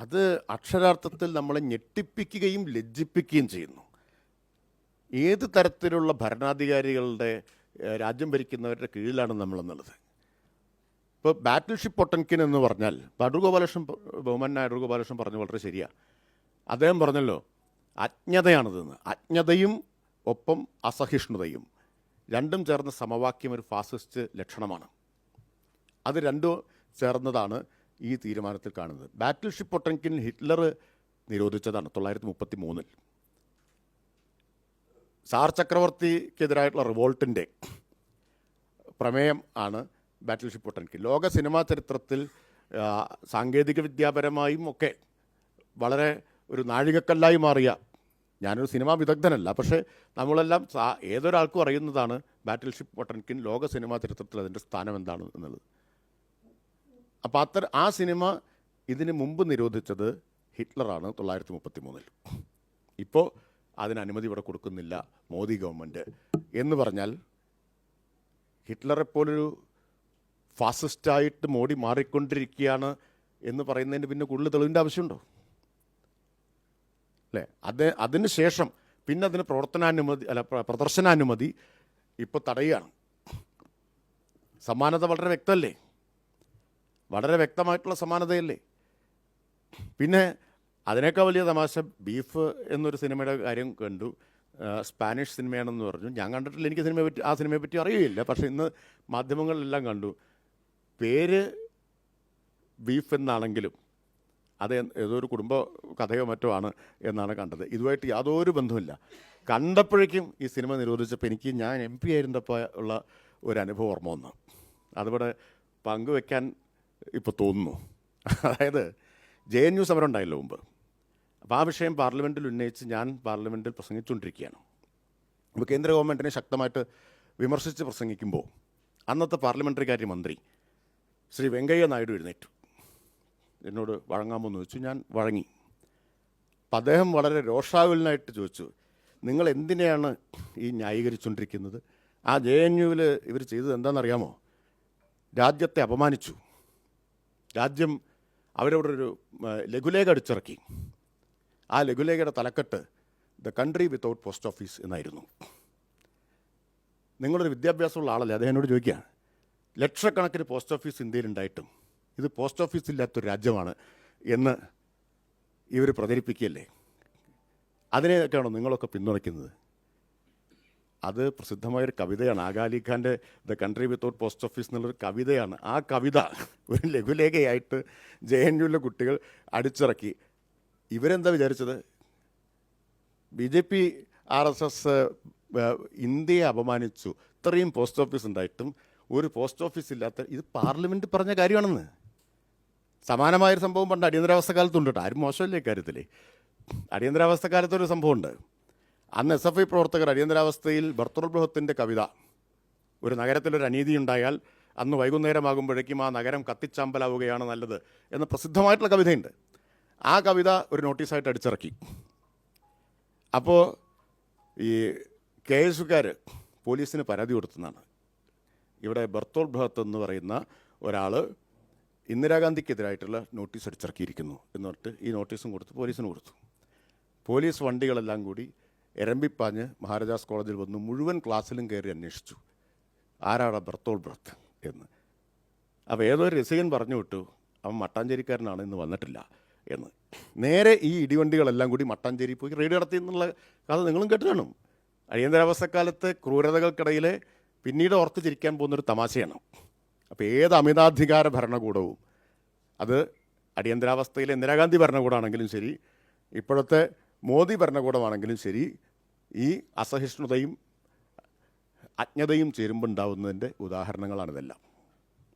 അത് അക്ഷരാർത്ഥത്തിൽ നമ്മളെ ഞെട്ടിപ്പിക്കുകയും ലജ്ജിപ്പിക്കുകയും ചെയ്യുന്നു. ഏത് തരത്തിലുള്ള ഭരണാധികാരികളുടെ രാജ്യം ഭരിക്കുന്നവരുടെ കീഴിലാണ് നമ്മളെന്നുള്ളത്? ഇപ്പോൾ ബാറ്റിൽ ഷിപ്പ് പൊട്ടൻകിൻ എന്ന് പറഞ്ഞാൽ ഇപ്പോൾ ബഹുമൻ അടൂർ ഗോപാലകൃഷ്ണൻ പറഞ്ഞു വളരെ ശരിയാണ് അദ്ദേഹം പറഞ്ഞല്ലോ അജ്ഞതയാണിതെന്ന് അജ്ഞതയും ഒപ്പം അസഹിഷ്ണുതയും. രണ്ടും ചേർന്ന സമവാക്യം ഒരു ഫാസിസ്റ്റ് ലക്ഷണമാണ്. അത് രണ്ടും ചേർന്നതാണ് ഈ തീരുമാനത്തിൽ കാണുന്നത്. ബാറ്റിൽ ഷിപ്പ് ഹിറ്റ്ലർ നിരോധിച്ചതാണ് തൊള്ളായിരത്തി മുപ്പത്തി മൂന്നിൽ സാർ ചക്രവർത്തിക്കെതിരായിട്ടുള്ള റിവോൾട്ടിന്റെ പ്രമേയം ആണ് ബാറ്റിൽ ഷിപ്പ് ലോക സിനിമാ ചരിത്രത്തിൽ സാങ്കേതിക വിദ്യാപരമായും ഒക്കെ വളരെ ഒരു നാഴികക്കല്ലായി മാറിയ ഞാനൊരു സിനിമാ വിദഗ്ധനല്ല പക്ഷേ നമ്മളെല്ലാം ഏതൊരാൾക്കും അറിയുന്നതാണ് ബാറ്റിൽ ഷിപ്പ് പൊട്ടൻകിൻ ലോക സിനിമാ ചരിത്രത്തിൽ അതിന്റെ സ്ഥാനം എന്താണ് എന്നുള്ളത്. അപ്പോൾ അത്ര ആ സിനിമ ഇതിന് മുമ്പ് നിരോധിച്ചത് ഹിറ്റ്ലറാണ് തൊള്ളായിരത്തി മുപ്പത്തി മൂന്നിൽ ഇപ്പോൾ അതിന് അനുമതി ഇവിടെ കൊടുക്കുന്നില്ല മോദി ഗവൺമെന്റ് എന്ന് പറഞ്ഞാൽ ഹിറ്റ്ലറെപ്പോലൊരു ഫാസിസ്റ്റായിട്ട് മോഡി മാറിക്കൊണ്ടിരിക്കുകയാണ് എന്ന് പറയുന്നതിന് പിന്നെ കൂടുതൽ തെളിവിന്റെ ആവശ്യമുണ്ടോ? അല്ലേ? അത് അതിന് ശേഷം പിന്നെ അതിന് പ്രവർത്തനാനുമതി അല്ല പ്രദർശനാനുമതി ഇപ്പോൾ തടയുകയാണ്. സമാനത വളരെ വ്യക്തമല്ലേ? വളരെ വ്യക്തമായിട്ടുള്ള സമാനതയല്ലേ? പിന്നെ അതിനേക്കാൾ വലിയ തമാശ ബീഫ് എന്നൊരു സിനിമയുടെ കാര്യം കണ്ടു. സ്പാനിഷ് സിനിമയാണെന്ന് പറഞ്ഞു. ഞാൻ കണ്ടിട്ടില്ല. എനിക്ക് സിനിമയെ പറ്റി ആ സിനിമയെ പറ്റി അറിയില്ല. പക്ഷേ ഇന്ന് മാധ്യമങ്ങളിലെല്ലാം കണ്ടു. പേര് ബീഫ് എന്നാണെങ്കിലും അത് ഏതോ ഒരു കുടുംബ കഥയോ മറ്റോ ആണ് എന്നാണ് കണ്ടത്. ഇതുമായിട്ട് യാതൊരു ബന്ധമില്ല കണ്ടപ്പോഴേക്കും ഈ സിനിമ നിരോധിച്ചപ്പോൾ എനിക്ക് ഞാൻ എം പി ആയിരുന്നപ്പോൾ ഉള്ള ഒരു അനുഭവം ഓർമ്മ വന്നു. അതിവിടെ പങ്കുവെക്കാൻ ഇപ്പോൾ തോന്നുന്നു. അതായത് ജെ എൻ യു സമരം ഉണ്ടായല്ലോ മുമ്പ്. അപ്പോൾ ആ വിഷയം പാർലമെന്റിൽ ഉന്നയിച്ച് ഞാൻ പാർലമെന്റിൽ പ്രസംഗിച്ചുകൊണ്ടിരിക്കുകയാണ്. അപ്പോൾ കേന്ദ്ര ഗവൺമെന്റിനെ ശക്തമായിട്ട് വിമർശിച്ച് പ്രസംഗിക്കുമ്പോൾ അന്നത്തെ പാർലമെന്ററി കാര്യ മന്ത്രി ശ്രീ വെങ്കയ്യ നായിഡു എഴുന്നേറ്റു. എന്നോട് വഴങ്ങാമോ എന്ന് ചോദിച്ചു. ഞാൻ വഴങ്ങി. അപ്പം അദ്ദേഹം വളരെ രോഷാകുലനായിട്ട് ചോദിച്ചു നിങ്ങൾ എന്തിനെയാണ് ഈ ന്യായീകരിച്ചുകൊണ്ടിരിക്കുന്നത്? ആ ജെ എൻ യുവിൽ ഇവർ ചെയ്തത് എന്താണെന്നറിയാമോ? രാജ്യത്തെ അപമാനിച്ചു. രാജ്യം അവരവിടെ ഒരു ലഘുലേഖ അടിച്ചിറക്കി. ആ ലഘുലേഖയുടെ തലക്കെട്ട് the country without post office എന്നായിരുന്നു. നിങ്ങളൊരു വിദ്യാഭ്യാസമുള്ള ആളല്ലേ? അദ്ദേഹം എന്നോട് ചോദിക്കുക ലക്ഷക്കണക്കിന് പോസ്റ്റ് ഓഫീസ് ഇന്ത്യയിലുണ്ടായിട്ടും ഇത് പോസ്റ്റ് ഓഫീസ് ഇല്ലാത്തൊരു രാജ്യമാണ് എന്ന് ഇവർ പ്രചരിപ്പിക്കുകയല്ലേ? അതിനെയൊക്കെയാണോ നിങ്ങളൊക്കെ പിന്തുണയ്ക്കുന്നത്? അത് പ്രസിദ്ധമായൊരു കവിതയാണ്. ആഗാലി ഖാന്റെ the country without post office എന്നുള്ളൊരു കവിതയാണ്. ആ കവിത ഒരു ലഘുലേഖയായിട്ട് ജെ എൻ യുവിലെ കുട്ടികൾ അടിച്ചിറക്കി. ഇവരെന്താ വിചാരിച്ചത്? B J P R S S ഇന്ത്യയെ അപമാനിച്ചു. ഇത്രയും പോസ്റ്റ് ഓഫീസ് ഉണ്ടായിട്ടും ഒരു പോസ്റ്റ് ഓഫീസ് ഇല്ലാത്ത ഇത് പാർലമെന്റ് പറഞ്ഞ കാര്യമാണെന്ന്. സമാനമായൊരു സംഭവം പണ്ട് അടിയന്തരാവസ്ഥ കാലത്തുണ്ട് കേട്ടോ. ആരും മോശമല്ലേ കാര്യത്തിൽ അടിയന്തരാവസ്ഥ കാലത്തൊരു സംഭവമുണ്ട്. അന്ന് എസ് എഫ് ഐ പ്രവർത്തകർ അടിയന്തരാവസ്ഥയിൽ ബർത്തുൽ ബ്രഹത്തിന്റെ കവിത ഒരു നഗരത്തിലൊരു അനീതി ഉണ്ടായാൽ അന്ന് വൈകുന്നേരമാകുമ്പോഴേക്കും ആ നഗരം കത്തിച്ചാമ്പലാവുകയാണ് നല്ലത് എന്ന പ്രസിദ്ധമായിട്ടുള്ള കവിതയുണ്ട്. ആ കവിത ഒരു നോട്ടീസായിട്ട് അടിച്ചിറക്കി. അപ്പോൾ ഈ കെ എസുകാർ പോലീസിന് പരാതി കൊടുത്തതാണ് ഇവിടെ ബർത്തോൾ ബൃഹത്ത് എന്ന് പറയുന്ന ഒരാൾ ഇന്ദിരാഗാന്ധിക്കെതിരായിട്ടുള്ള നോട്ടീസ് അടിച്ചിറക്കിയിരിക്കുന്നു എന്ന് പറഞ്ഞിട്ട് ഈ നോട്ടീസും കൊടുത്ത് പോലീസിന് കൊടുത്തു. പോലീസ് വണ്ടികളെല്ലാം കൂടി എരമ്പിപ്പാഞ്ഞ് മഹാരാജാസ് കോളേജിൽ വന്ന് മുഴുവൻ ക്ലാസ്സിലും കയറി അന്വേഷിച്ചു. ആരാണ് ബർത്തോൾ ബ്രത്ത് എന്ന്. അപ്പോൾ ഏതോ ഒരു രസികൻ പറഞ്ഞു വിട്ടു അവൻ മട്ടാഞ്ചേരിക്കാരനാണ് ഇന്ന് വന്നിട്ടില്ല എന്ന്. നേരെ ഈ ഇടിവണ്ടികളെല്ലാം കൂടി മട്ടാഞ്ചേരി പോയി റെയ്ഡ് നടത്തി എന്നുള്ള കഥ നിങ്ങളും കേട്ട് കാണും അടിയന്തരാവസ്ഥക്കാലത്ത് ക്രൂരതകൾക്കിടയിലെ പിന്നീട് ഓർത്ത് ചിരിക്കാൻ പോകുന്നൊരു തമാശയാണ്. അപ്പോൾ ഏത് അമിതാധികാര ഭരണകൂടവും അത് അടിയന്തരാവസ്ഥയിലെ ഇന്ദിരാഗാന്ധി ഭരണകൂടമാണെങ്കിലും ശരി ഇപ്പോഴത്തെ മോദി ഭരണകൂടമാണെങ്കിലും ശരി ഈ അസഹിഷ്ണുതയും അജ്ഞതയും ചേരുമ്പോൾ ഉണ്ടാവുന്നതിന്റെ ഉദാഹരണങ്ങളാണിതെല്ലാം.